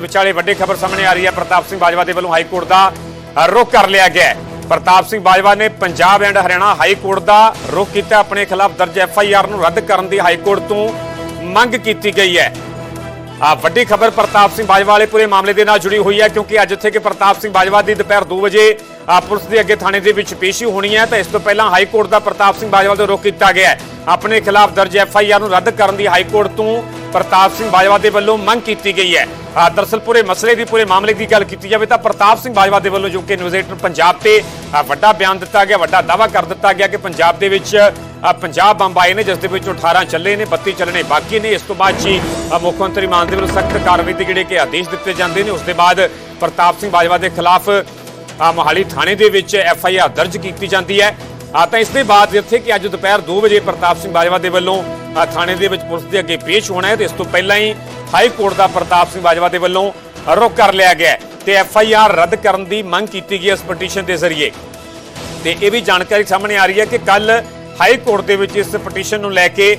ਵਿਚਾਲੇ ਵੱਡੀ ਖਬਰ ਸਾਹਮਣੇ ਆ ਰਹੀ ਹੈ। ਪ੍ਰਤਾਪ ਸਿੰਘ ਬਾਜਵਾ ਦੇ ਵੱਲੋਂ ਹਾਈ ਕੋਰਟ ਦਾ ਰੁਖ ਕਰ ਲਿਆ ਗਿਆ ਪ੍ਰਤਾਪ ਸਿੰਘ ਬਾਜਵਾ ਨੇ Punjab and Haryana high court ਦਾ ਰੁਖ ਕੀਤਾ। ਆਪਣੇ ਖਿਲਾਫ ਦਰਜ ਐਫ ਆਈ ਆਰ ਨੂੰ ਰੱਦ ਕਰਨ ਦੀ ਹਾਈ ਕੋਰਟ ਤੋਂ ਮੰਗ ਕੀਤੀ ਗਈ ਹੈ। ਆ ਵੱਡੀ ਖਬਰ ਪ੍ਰਤਾਪ ਸਿੰਘ ਬਾਜਵਾ ਵਾਲੇ ਪੂਰੇ ਮਾਮਲੇ ਦੇ ਨਾਲ ਜੁੜੀ ਹੋਈ ਹੈ, ਕਿਉਂਕਿ ਅੱਜ ਇੱਥੇ ਕਿ ਪ੍ਰਤਾਪ ਸਿੰਘ ਬਾਜਵਾ ਦੀ ਦੁਪਹਿਰ 2 ਵਜੇ ਪੁਲਿਸ ਦੇ ਅੱਗੇ ਥਾਣੇ ਦੇ ਵਿੱਚ ਪੇਸ਼ੀ ਹੋਣੀ ਹੈ, ਤਾਂ ਇਸ ਤੋਂ ਪਹਿਲਾਂ ਹਾਈ ਕੋਰਟ ਦਾ ਪ੍ਰਤਾਪ ਸਿੰਘ ਬਾਜਵਾ ਦੇ ਰੋਕ ਕੀਤਾ ਗਿਆ ਆਪਣੇ ਖਿਲਾਫ ਦਰਜ ਐਫ ਆਈ ਆਰ ਨੂੰ ਰੱਦ ਕਰਨ ਦੀ ਹਾਈ ਕੋਰਟ ਤੋਂ ਪ੍ਰਤਾਪ ਸਿੰਘ ਬਾਜਵਾ ਦੇ ਵੱਲੋਂ ਮੰਗ ਕੀਤੀ ਗਈ ਹੈ। ਆ, ਦਰਅਸਲ ਪੂਰੇ ਮਸਲੇ ਦੀ ਪੂਰੇ ਮਾਮਲੇ ਦੀ ਗੱਲ ਕੀਤੀ ਜਾਵੇ ਤਾਂ ਪ੍ਰਤਾਪ ਸਿੰਘ ਬਾਜਵਾ ਦੇ ਵੱਲੋਂ ਜੋ ਕਿ ਨਿਊਜ਼ 18 ਪੰਜਾਬ ਤੇ ਵੱਡਾ ਬਿਆਨ ਦਿੱਤਾ ਗਿਆ ਵੱਡਾ ਦਾਅਵਾ ਕਰ ਦਿੱਤਾ ਗਿਆ ਕਿ ਪੰਜਾਬ ਦੇ ਵਿੱਚ ਪੰਜਾਬ ਬੰਬ ਆਏ ਨੇ ਜਿਸ ਦੇ ਵਿੱਚੋਂ 18 ਚੱਲੇ ਨੇ 32 ਚੱਲਣੇ ਬਾਕੀ ਨੇ। ਇਸ ਤੋਂ ਬਾਅਦ ਜੀ ਮੁੱਖ ਮੰਤਰੀ ਮਾਨ ਦੇ ਵੱਲੋਂ ਸਖਤ ਕਾਰਵਾਈ ਦੇ ਜਿਹੜੇ ਕਿ ਆਦੇਸ਼ ਦਿੱਤੇ ਜਾਂਦੇ ਨੇ ਉਸ ਦੇ ਬਾਅਦ ਪ੍ਰਤਾਪ ਸਿੰਘ ਬਾਜਵਾ ਦੇ ਖਿਲਾਫ ਮੋਹਾਲੀ ਥਾਣੇ ਦੇ ਵਿੱਚ ਐਫ ਆਈ ਆਰ ਦਰਜ ਕੀਤੀ ਜਾਂਦੀ ਹੈ। ਆ ਤਾਂ ਇਸ ਦੇ ਬਾਅਦ ਜਿੱਥੇ ਕਿ ਅੱਜ ਦੁਪਹਿਰ 2 ਵਜੇ ਪ੍ਰਤਾਪ ਸਿੰਘ ਬਾਜਵਾ ਦੇ ਵੱਲੋਂ ਆ, ਥਾਣੇ ਦੇ ਵਿੱਚ ਪੁਲਿਸ ਦੇ ਅੱਗੇ ਪੇਸ਼ ਹੋਣਾ ਹੈ ਤੇ ਇਸ ਤੋਂ ਪਹਿਲਾਂ ਹੀ ਹਾਈ ਕੋਰਟ ਦਾ ਪ੍ਰਤਾਪ ਸਿੰਘ ਬਾਜਵਾ ਦੇ ਵੱਲੋਂ ਰੁਕ ਕਰ ਲਿਆ ਗਿਆ ਹੈ ਤੇ ਐਫ ਆਈ ਆਰ ਰੱਦ ਕਰਨ ਦੀ ਮੰਗ ਕੀਤੀ ਗਈ ਹੈ ਇਸ ਪਟੀਸ਼ਨ ਦੇ ਜ਼ਰੀਏ। ਤੇ ਇਹ ਵੀ ਜਾਣਕਾਰੀ ਸਾਹਮਣੇ ਆ ਰਹੀ ਹੈ ਕਿ ਕੱਲ ਹਾਈ ਕੋਰਟ ਦੇ ਵਿੱਚ ਇਸ ਪਟੀਸ਼ਨ ਨੂੰ ਲੈ ਕੇ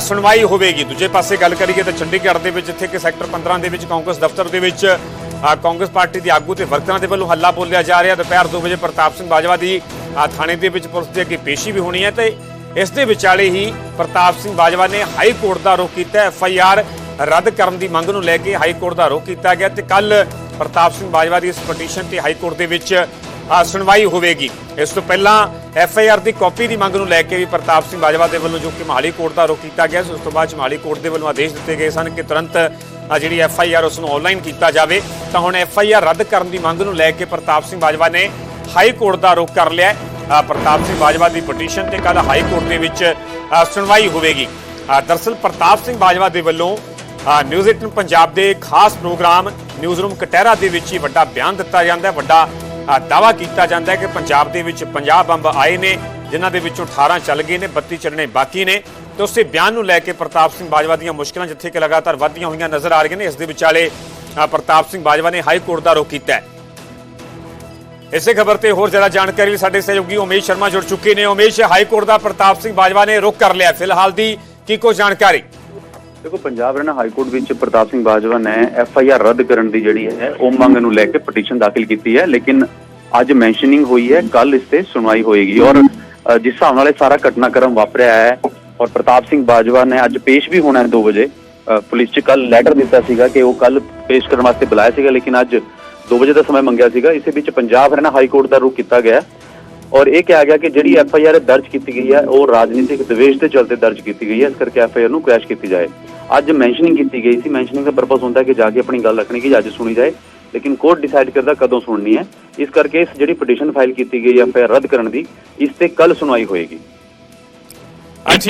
ਸੁਣਵਾਈ ਹੋਵੇਗੀ। ਦੂਜੇ ਪਾਸੇ ਗੱਲ ਕਰੀਏ ਤਾਂ ਚੰਡੀਗੜ੍ਹ ਦੇ ਵਿੱਚ ਇੱਥੇ ਕਿ ਸੈਕਟਰ 15 ਦੇ ਵਿੱਚ ਕਾਂਗਰਸ ਦਫ਼ਤਰ ਦੇ ਵਿੱਚ ਕਾਂਗਰਸ ਪਾਰਟੀ ਦੇ ਆਗੂ ਤੇ ਵਰਕਰਾਂ ਦੇ ਵੱਲੋਂ ਹੱਲਾ ਬੋਲਿਆ ਜਾ ਰਿਹਾ। ਦੁਪਹਿਰ 2 ਵਜੇ ਪ੍ਰਤਾਪ ਸਿੰਘ ਬਾਜਵਾ ਦੀ ਥਾਣੇ ਦੇ ਵਿੱਚ ਪੁਲਿਸ ਦੇ ਅੱਗੇ ਪੇਸ਼ੀ ਵੀ ਹੋਣੀ ਹੈ ਤੇ ਇਸ ਦੇ ਵਿਚਾਲੇ ਹੀ ਪ੍ਰਤਾਪ ਸਿੰਘ ਬਾਜਵਾ ਨੇ ਹਾਈ ਕੋਰਟ ਦਾ ਰੁਖ ਕੀਤਾ। ਐਫ ਆਈ ਆਰ ਰੱਦ ਕਰਨ ਦੀ ਮੰਗ ਨੂੰ ਲੈ ਕੇ ਹਾਈ ਕੋਰਟ ਦਾ ਰੁਖ ਕੀਤਾ ਗਿਆ ਤੇ ਕੱਲ ਪ੍ਰਤਾਪ ਸਿੰਘ ਬਾਜਵਾ ਦੀ ਇਸ ਪਟੀਸ਼ਨ ਤੇ ਹਾਈ ਕੋਰਟ ਦੇ ਵਿੱਚ ਸੁਣਵਾਈ ਹੋਵੇਗੀ। ਇਸ ਤੋਂ ਪਹਿਲਾਂ ਐਫ ਆਈ ਆਰ ਦੀ ਕਾਪੀ ਦੀ ਮੰਗ ਨੂੰ ਲੈ ਕੇ ਵੀ ਪ੍ਰਤਾਪ ਸਿੰਘ ਬਾਜਵਾ ਦੇ ਵੱਲੋਂ ਜੋ ਕਿ ਮਹਾਲੀ ਕੋਰਟ ਦਾ ਰੁਖ ਕੀਤਾ ਗਿਆ ਸੀ, ਉਸ ਤੋਂ ਬਾਅਦ 'ਚ ਮਹਾਲੀ ਕੋਰਟ ਦੇ ਵੱਲੋਂ ਆਦੇਸ਼ ਦਿੱਤੇ ਗਏ ਸਨ ਕਿ ਤੁਰੰਤ ਜਿਹੜੀ ਐਫ ਆਈ ਆਰ ਉਸ ਨੂੰ ਆਨਲਾਈਨ ਕੀਤਾ ਜਾਵੇ ਤਾਂ ਹੁਣ ਐਫ ਆਈ ਆਰ ਰੱਦ ਕਰਨ ਦੀ ਮੰਗ ਨੂੰ ਲੈ ਕੇ ਪ੍ਰਤਾਪ ਸਿੰਘ ਬਾਜਵਾ ਨੇ ਹਾਈ ਕੋਰਟ ਦਾ ਰੁਖ ਕਰ ਲਿਆ ਪ੍ਰਤਾਪ ਸਿੰਘ ਬਾਜਵਾ ਦੀ ਪਟੀਸ਼ਨ ਤੇ ਕੱਲ ਹਾਈ ਕੋਰਟ ਦੇ ਵਿੱਚ ਸੁਣਵਾਈ ਹੋਵੇਗੀ। ਆ, ਦਰਅਸਲ ਪ੍ਰਤਾਪ ਸਿੰਘ ਬਾਜਵਾ ਦੇ ਵੱਲੋਂ ਨਿਊਜ਼ 18 ਪੰਜਾਬ ਦੇ ਖਾਸ ਪ੍ਰੋਗਰਾਮ ਨਿਊਜ਼ ਰੂਮ ਕਟਹਿਰਾ ਦੇ ਵਿੱਚ ਹੀ ਵੱਡਾ ਬਿਆਨ ਦਿੱਤਾ ਜਾਂਦਾ ਹੈ। ਵੱਡਾ ਆ, ਦਾਅਵਾ ਕੀਤਾ ਜਾਂਦਾ ਹੈ ਕਿ ਪੰਜਾਬ ਦੇ ਵਿੱਚ 50 ਬੰਬ ਆਏ ਨੇ ਜਿਨ੍ਹਾਂ ਦੇ ਵਿੱਚੋਂ 18 ਚੱਲ ਗਏ ਨੇ 32 ਚੱਲਣੇ ਬਾਕੀ ਨੇ। ਤੇ ਉਸੇ ਬਿਆਨ ਨੂੰ ਲੈ ਕੇ ਪ੍ਰਤਾਪ ਸਿੰਘ ਬਾਜਵਾ ਦੀਆਂ ਮੁਸ਼ਕਲਾਂ ਜਿੱਥੇ ਕਿ ਲਗਾਤਾਰ ਵਧਦੀਆਂ ਹੋਈਆਂ ਨਜ਼ਰ ਆ ਰਹੀਆਂ ਨੇ, ਇਸ ਦੇ ਵਿਚਾਲੇ ਪ੍ਰਤਾਪ ਸਿੰਘ ਬਾਜਵਾ ਨੇ ਹਾਈ ਕੋਰਟ ਦਾ ਰੁਖ ਕੀਤਾ ਹੈ। ਇਸੇ ਖਬਰ ਤੇ ਹੋਰ ਜ਼ਿਆਦਾ ਜਾਣਕਾਰੀ ਲਈ ਸਾਡੇ ਸਹਿਯੋਗੀ ਉਮੇਸ਼ ਸ਼ਰਮਾ ਜੁੜ ਚੁੱਕੇ ਨੇ। ਉਮੇਸ਼, ਹਾਈ ਕੋਰਟ ਦਾ ਪ੍ਰਤਾਪ ਸਿੰਘ ਬਾਜਵਾ ਨੇ ਰੁਖ ਕਰ ਲਿਆ। ਫਿਲਹਾਲ ਦੀ ਕੀ ਕੁਝ ਜਾਣਕਾਰੀ? ਦੇਖੋ, ਪੰਜਾਬ ਹਰਿਆਣਾ ਹਾਈ ਕੋਰਟ ਵਿੱਚ ਪ੍ਰਤਾਪ ਸਿੰਘ ਬਾਜਵਾ ਨੇ ਐਫ ਆਈ ਆਰ ਰੱਦ ਕਰਨ ਦੀ ਜਿਹੜੀ ਹੈ, ਉਹ ਮੰਗ ਨੂੰ ਲੈ ਕੇ ਪਟੀਸ਼ਨ ਦਾਖਲ ਕੀਤੀ ਹੈ, ਲੇਕਿਨ ਅੱਜ ਮੈਂਸ਼ਨਿੰਗ ਹੋਈ ਹੈ ਕੱਲ ਇਸ ਤੇ ਸੁਣਵਾਈ ਹੋਏਗੀ ਔਰ ਜਿਸ ਹਿਸਾਬ ਨਾਲ ਇਹ ਸਾਰਾ ਘਟਨਾਕ੍ਰਮ ਵਾਪਰਿਆ ਹੈ ਔਰ ਪ੍ਰਤਾਪ ਸਿੰਘ ਬਾਜਵਾ ਨੇ ਅੱਜ ਪੇਸ਼ ਵੀ ਹੋਣਾ ਹੈ 2 ਵਜੇ। ਪੁਲਿਸ 'ਚ ਕੱਲ ਲੈਟਰ ਦਿੱਤਾ ਸੀਗਾ ਕਿ ਉਹ ਕੱਲ ਪੇਸ਼ ਕਰਨ ਵਾਸਤੇ ਬੁਲਾਇਆ ਸੀਗਾ, ਲੇਕਿਨ ਅੱਜ 2 ਵਜੇ ਦਾ ਸਮਾਂ ਮੰਗਿਆ ਸੀਗਾ। ਇਸੇ ਵਿੱਚ ਪੰਜਾਬ ਹਰਿਆਣਾ ਹਾਈ ਕੋਰਟ ਦਾ ਰੁਖ ਕੀਤਾ ਗਿਆ ਔਰ ਇਹ ਕਿਹਾ ਗਿਆ ਕਿ ਜਿਹੜੀ ਐਫ ਆਈ ਆਰ ਦਰਜ ਕੀਤੀ ਗਈ ਹੈ, ਉਹ ਰਾਜਨੀਤਿਕ ਦਵੇਸ਼ ਦੇ ਚਲਤੇ ਦਰਜ ਕੀਤੀ ਗਈ ਹੈ। ਇਸ ਕਰਕੇ ਐਫ ਆਈ ਆਰ ਨੂੰ ਕ੍ਰੈਸ਼ ਕੀਤੀ ਜਾਏ। ਅੱਜ ਮੈਂਸ਼ਨਿੰਗ ਕੀਤੀ ਗਈ ਸੀ। ਮੈਂਸ਼ਨਿੰਗ ਦਾ ਪਰਪਸ ਹੁੰਦਾ ਕਿ ਜਾ ਕੇ ਆਪਣੀ ਗੱਲ ਰੱਖਣੀ ਕਿ ਅੱਜ ਸੁਣੀ ਜਾਏ, ਲੇਕਿਨ ਕੋਰਟ ਡਿਸਾਈਡ ਕਰਦਾ ਕਦੋਂ ਸੁਣਨੀ ਹੈ। ਇਸ ਕਰਕੇ ਇਸ ਜਿਹੜੀ ਪਟੀਸ਼ਨ ਫਾਈਲ ਕੀਤੀ ਗਈ ਐਫ ਆਈ ਆਰ ਰੱਦ ਕਰਨ ਦੀ, ਇਸ ਤੇ ਕੱਲ ਸੁਣਵਾਈ ਹੋਏਗੀ। ਅੱਛੀ